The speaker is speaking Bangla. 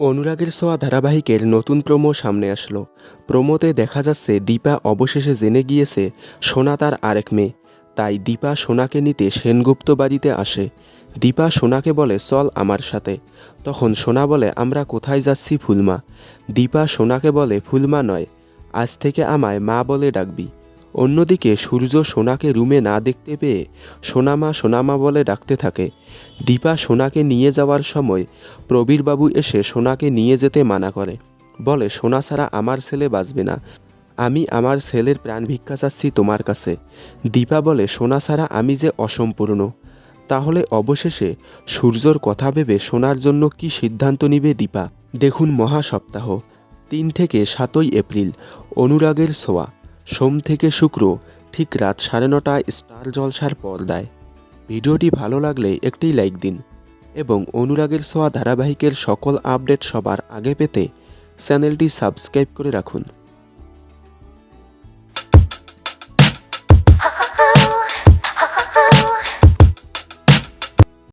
অনুরাগের সোয়া ধারাবাহিকের নতুন প্রোমো সামনে আসলো। প্রোমোতে দেখা যাচ্ছে দীপা অবশেষে জেনে গিয়েছে সোনা তার আরেক মেয়ে। তাই দীপা সোনাকে নিতে সেনগুপ্ত বাড়িতে আসে। দীপা সোনাকে বলে, চল আমার সাথে। তখন সোনা বলে, আমরা কোথায় যাচ্ছি ফুলমা? দীপা সোনাকে বলে, ফুলমা নয়, আজ থেকে আমায় মা বলে ডাকবি। অন্যদিকে সূর্য সোনাকে রুমে না দেখতে পেয়ে সোনামা সোনামা বলে ডাকতে থাকে। দীপা সোনাকে নিয়ে যাওয়ার সময় প্রবীরবাবু এসে সোনাকে নিয়ে যেতে মানা করে। বলে, সোনা ছাড়া আমার ছেলে বাঁচবে না। আমি আমার ছেলের প্রাণ ভিক্ষা চাচ্ছি তোমার কাছে দীপা বলে, সোনা ছাড়া আমি যে অসম্পূর্ণ। তাহলে অবশেষে সূর্যর কথা ভেবে সোনার জন্য কি সিদ্ধান্ত নিবে দীপা? দেখুন মহা সপ্তাহ তিন থেকে সাতই এপ্রিল, অনুরাগের ছোঁয়া। সোম থেকে শুক্র, ঠিক রাত সাড়ে নটায় স্টার জলসার পর্দায়। ভিডিওটি ভালো লাগলে একটি লাইক দিন এবং অনুরাগের সোয়া ধারাবাহিকের সকল আপডেট সবার আগে পেতে চ্যানেলটি সাবস্ক্রাইব করে রাখুন।